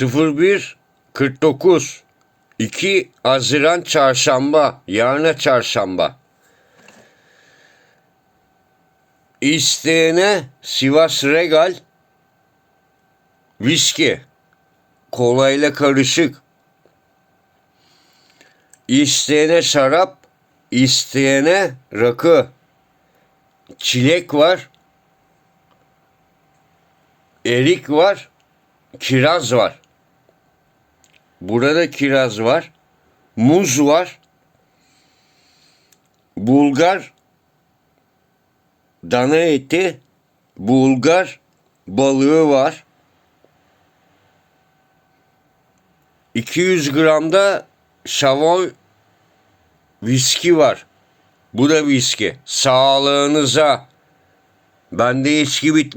01 49 2 Haziran Çarşamba. Yarına Çarşamba. İsteyene Sivas Regal viski kolayla karışık. İsteyene şarap, isteyene rakı. Çilek var. Erik var. Kiraz var. Burada kiraz var. Muz var. Bulgar dana eti, bulgar balığı var. 200 gramda Savoy viski var. Bu da viski. Sağlığınıza. Bende içki bitmez.